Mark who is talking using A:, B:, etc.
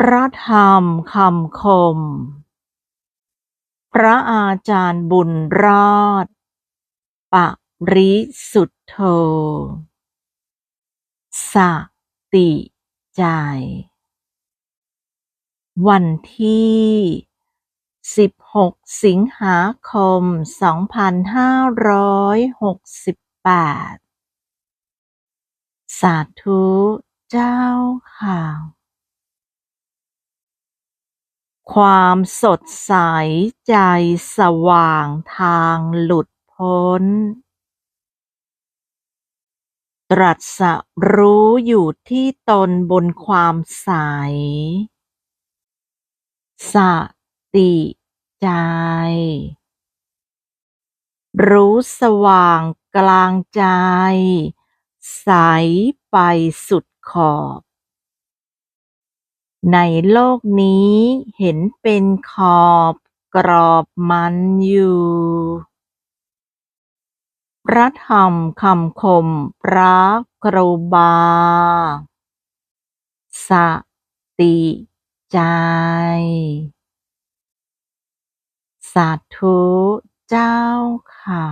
A: พระธรรมคำคม พระอาจารย์บุญรอด ปริสุทธโธสติใจ วันที่ 16 สิงหาคม 2568 สาธุเจ้าค่ะ ความสดใสใจสว่างทางหลุดพ้น ตรัสรู้อยู่ที่ตนบนความใส สติใจ รู้สว่างกลางใจ ใสไปสุดขอบ ในโลกนี้เห็นเป็นขอบกรอบมันอยู่ พระธรรมคำคมพระครูบา สติใจ สาธุเจ้าค่ะ